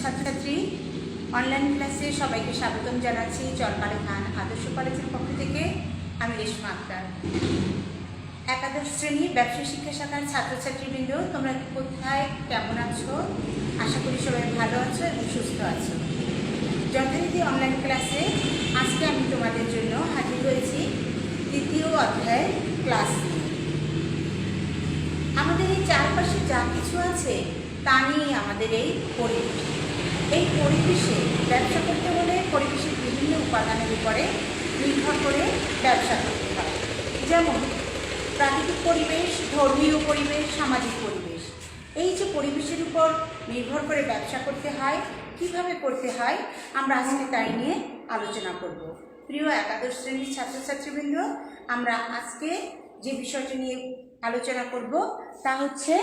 ছাত্রছাত্রী অনলাইন ক্লাসে সবাইকে স্বাগতম জানাচ্ছি চরপাড়ে খান আদর্শ কলেজের পক্ষ থেকে। আমি রেশমা আক্তার। একাদশ শ্রেণি ব্যবসা শিক্ষা শাখার ছাত্রছাত্রীবৃন্দ, তোমরা কোথায়, কেমন আছো? আশা করি সবাই ভালো আছো এবং সুস্থ আছো। যথারীতি অনলাইন ক্লাসে আজকে আমি তোমাদের জন্য হাজির হয়েছি দ্বিতীয় অধ্যায় ক্লাস আমাদের এই চারপাশে যা কিছু আছে, তা নিয়ে আমাদের এই পরিবেশ। এই পরিবেশে ব্যবসা করতে হলে পরিবেশের বিভিন্ন উপাদানের উপরে নির্ভর করে ব্যবসা করতে হয়। যেমন, প্রাকৃতিক পরিবেশ, ধর্মীয় পরিবেশ, সামাজিক পরিবেশ। এই যে পরিবেশের উপর নির্ভর করে ব্যবসা করতে হয়, কীভাবে করতে হয়, আমরা আজকে তাই নিয়ে আলোচনা করব। প্রিয় একাদশ শ্রেণির ছাত্রছাত্রীবৃন্দ, আমরা আজকে যে বিষয়টি নিয়ে আলোচনা করব, তা হচ্ছে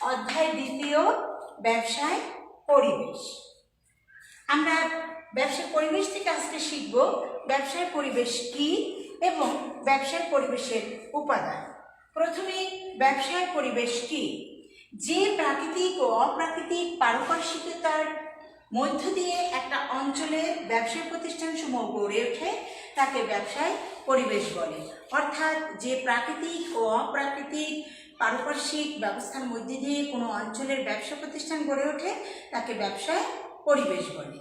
অধ্যায় দ্বিতীয়, ব্যবসায় পরিবেশ। আমরা ব্যবসার পরিবেশ থেকে আজকে শিখব ব্যবসায় পরিবেশ কি এবং ব্যবসার পরিবেশের উপাদান। প্রথমে ব্যবসায় পরিবেশ কি? যে প্রাকৃতিক ও অপ্রাকৃতিক পারপার্শ্বিকতার মধ্য দিয়ে একটা অঞ্চলের ব্যবসায় প্রতিষ্ঠানসমূহ গড়ে ওঠে, তাকে ব্যবসায় পরিবেশ বলে। অর্থাৎ যে প্রাকৃতিক ও অপ্রাকৃতিক পারপার্শ্বিক ব্যবস্থার মধ্যে দিয়ে কোনো অঞ্চলের ব্যবসা প্রতিষ্ঠান গড়ে ওঠে, তাকে ব্যবসায় পরিবেশ বলে।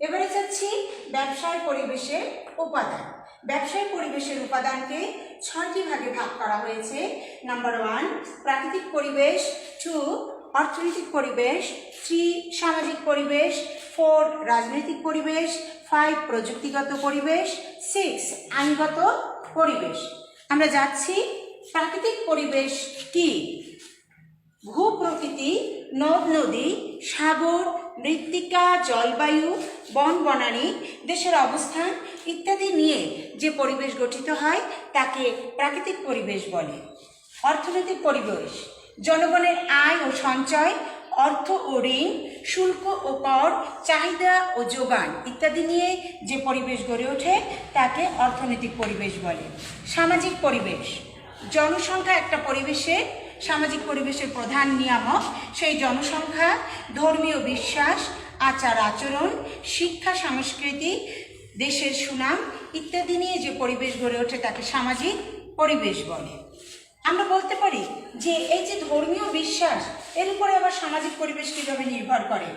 এবারে যাচ্ছি ব্যবসায় পরিবেশের উপাদান। ব্যবসায় পরিবেশের উপাদানকে ছয়টি ভাগে ভাগ করা হয়েছে। নাম্বার ওয়ান প্রাকৃতিক পরিবেশ। টু অর্থনৈতিক পরিবেশ। থ্রি সামাজিক পরিবেশ। ফোর রাজনৈতিক পরিবেশ। ফাইভ প্রযুক্তিগত পরিবেশ। সিক্স আইনগত পরিবেশ। আমরা যাচ্ছি প্রাকৃতিক পরিবেশ কি? ভূপ্রকৃতি, নদ, নদী, সাগর মৃত্তিকা, জলবায়ু, বন বনানী, দেশের অবস্থান ইত্যাদি নিয়ে যে পরিবেশ গঠিত হয়, তাকে প্রাকৃতিক পরিবেশ বলে। অর্থনৈতিক পরিবেশ, জনগণের আয় ও সঞ্চয়, অর্থ ও ঋণ, শুল্ক ও কর, চাহিদা ও যোগান ইত্যাদি নিয়ে যে পরিবেশ গড়ে ওঠে, তাকে অর্থনৈতিক পরিবেশ বলে। সামাজিক পরিবেশ, জনসংখ্যা একটা পরিবেশে সামাজিক পরিবেশের প্রধান নিয়ামক, সেই জনসংখ্যা, ধর্মীয় বিশ্বাস, আচার আচরণ, শিক্ষা, সংস্কৃতি, দেশের সুনাম ইত্যাদি নিয়ে যে পরিবেশ গড়ে ওঠে তাকে সামাজিক পরিবেশ বলে। আমরা বলতে পারি যে এই যে ধর্মীয় বিশ্বাস, এর উপরে আবার সামাজিক পরিবেশ কীভাবে নির্ভর করে?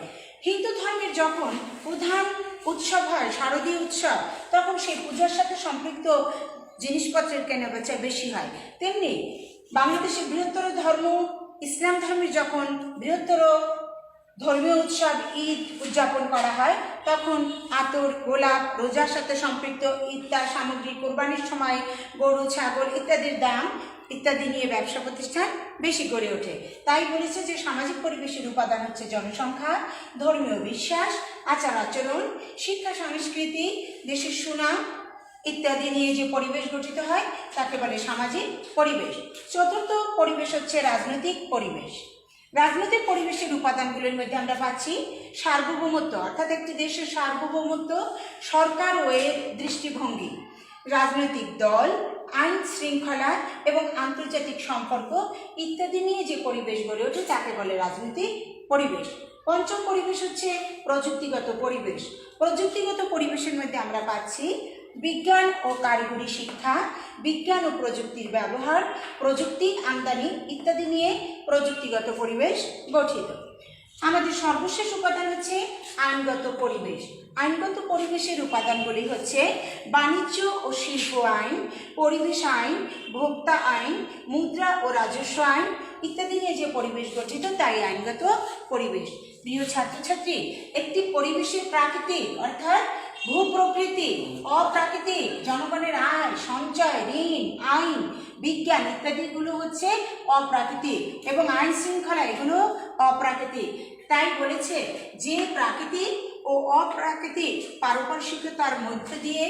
হিন্দু ধর্মের যখন প্রধান উৎসব হয়, শারদীয় উৎসব, তখন সেই পূজার সাথে সম্পৃক্ত জিনিসপত্রের কেনাবেচা বেশি হয়। তেমনি বাংলাদেশের বৃহত্তর ধর্ম, ইসলাম ধর্মের যখন বৃহত্তর ধর্মীয় উৎসব ঈদ উদযাপন করা হয়, তখন আতর, গোলাপ, রোজার সাথে সম্পৃক্ত ইত্যাদি সামগ্রী, কোরবানির সময় গরু, ছাগল ইত্যাদির দাম ইত্যাদি নিয়ে ব্যবসা প্রতিষ্ঠান বেশি গড়ে ওঠে। তাই বলেছে যে সামাজিক পরিবেশের উপাদান হচ্ছে জনসংখ্যা, ধর্মীয় বিশ্বাস, আচার আচরণ, শিক্ষা, সংস্কৃতি, দেশের সুনাম ইত্যাদি নিয়ে যে পরিবেশ গঠিত হয় তাকে বলে সামাজিক পরিবেশ। চতুর্থ পরিবেশ হচ্ছে রাজনৈতিক পরিবেশ। রাজনৈতিক পরিবেশের উপাদানগুলোর মধ্যে আমরা পাচ্ছি সার্বভৌমত্ব, অর্থাৎ একটি দেশের সার্বভৌমত্ব সরকার ও এর দৃষ্টিভঙ্গি। রাজনৈতিক দল, আইন শৃঙ্খলা এবং আন্তর্জাতিক সম্পর্ক ইত্যাদি নিয়ে যে পরিবেশ গড়ে ওঠে, তাকে বলে রাজনৈতিক পরিবেশ। পঞ্চম পরিবেশ হচ্ছে প্রযুক্তিগত পরিবেশ। প্রযুক্তিগত পরিবেশের মধ্যে আমরা পাচ্ছি বিজ্ঞান ও কারিগরি শিক্ষা, বিজ্ঞান ও প্রযুক্তির ব্যবহার, প্রযুক্তি আমদানি ইত্যাদি নিয়ে প্রযুক্তিগত পরিবেশ গঠিত। আমাদের সর্বশেষ উপাদান হচ্ছে আইনগত পরিবেশ। আইনগত পরিবেশের উপাদানগুলি হচ্ছে বাণিজ্য ও শিল্প আইন, পরিবেশ আইন, ভোক্তা আইন, মুদ্রা ও রাজস্ব আইন ইত্যাদি নিয়ে যে পরিবেশ গঠিত, তাই আইনগত পরিবেশ। প্রিয় ছাত্রছাত্রী, একটি পরিবেশের প্রাকৃতিক অর্থাৎ ভূপ্রকৃতি, অপ্রাকৃতিক, জনগণের আয়, সঞ্চয়, ঋণ, আইন, বিজ্ঞান ইত্যাদিগুলো হচ্ছে অপ্রাকৃতিক এবং আইন শৃঙ্খলা এগুলো অপ্রাকৃতিক। তাই বলেছে যে প্রাকৃতিক ও অপ্রাকৃতিক পারপার্শ্বিকতার মধ্য দিয়ে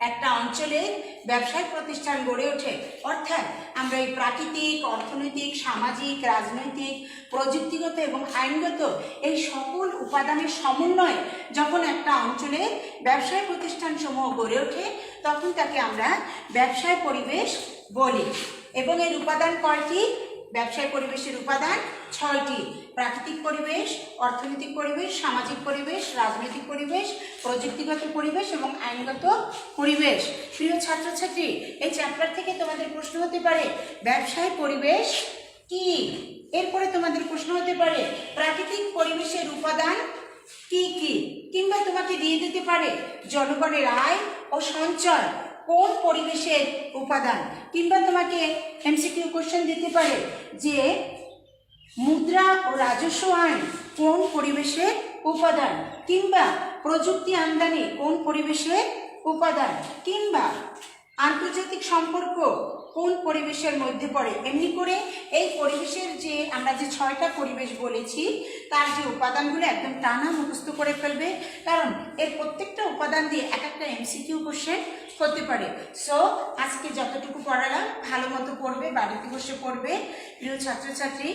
একটা অঞ্চলে ব্যবসায়িক প্রতিষ্ঠান গড়ে ওঠে। অর্থাৎ আমরা এই প্রাকৃতিক, অর্থনৈতিক, সামাজিক, রাজনৈতিক, প্রযুক্তিগত এবং আইনগত এই সকল উপাদানের সমন্বয়ে যখন একটা অঞ্চলে ব্যবসায় প্রতিষ্ঠানসমূহ গড়ে ওঠে, তখন তাকে আমরা ব্যবসায় পরিবেশ বলি। এবং এর উপাদান কয়টি? ব্যবসায় পরিবেশের উপাদান ছয়টি। প্রাকৃতিক পরিবেশ, অর্থনৈতিক পরিবেশ, সামাজিক পরিবেশ, রাজনৈতিক পরিবেশ, প্রযুক্তিগত পরিবেশ এবং আইনগত পরিবেশ। প্রিয় ছাত্রছাত্রী, এই চ্যাপ্টার থেকে তোমাদের প্রশ্ন হতে পারে, ব্যবসায় পরিবেশ কি? এরপরে তোমাদের প্রশ্ন হতে পারে, প্রাকৃতিক পরিবেশের উপাদান কি কি? কিংবা তোমাকে দিয়ে দিতে পারে, জনগণের আয় ও সঞ্চয়। কোন পরিবেশের উপাদান? কিংবা তোমাকে এমসিকিউ কোশ্চেন দিতে পারে যে মুদ্রা ও রাজস্ব আইন কোন পরিবেশের উপাদান? কিংবা প্রযুক্তি আমদানি কোন পরিবেশের উপাদান? কিংবা আন্তর্জাতিক সম্পর্ক কোন পরিবেশের মধ্যে পড়ে? এমনি করে এই পরিবেশের যে আমরা যে ছয়টা পরিবেশ বলেছি, তার যে উপাদানগুলো একদম টানা মুখস্থ করে ফেলবে। কারণ এর প্রত্যেকটা উপাদান দিয়ে এক একটা এমসিকিউ কোশ্চেন হতে পারে। সো আজকে যতটুকু পড়ালাম, ভালো মতো পড়বে, বাড়িতে বসে পড়বে। প্রিয় ছাত্রছাত্রী,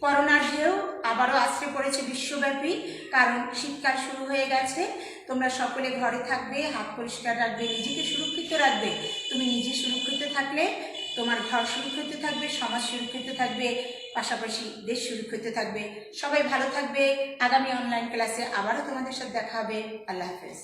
করোনার ঢেউ আবারও আশ্রে পড়েছে বিশ্বব্যাপী, কারণ শীতকাল শুরু হয়ে গেছে। তোমরা সকলে ঘরে থাকবে, হাত পরিষ্কার রাখবে, নিজেকে সুরক্ষিত রাখবে। তুমি নিজে সুরক্ষিত থাকলে তোমার ঘর সুরক্ষিত থাকবে, সমাজ সুরক্ষিত থাকবে, পাশাপাশি দেশ সুরক্ষিত থাকবে। সবাই ভালো থাকবে। আগামী অনলাইন ক্লাসে আবারও তোমাদের সাথে দেখা হবে। আল্লাহ হাফেজ।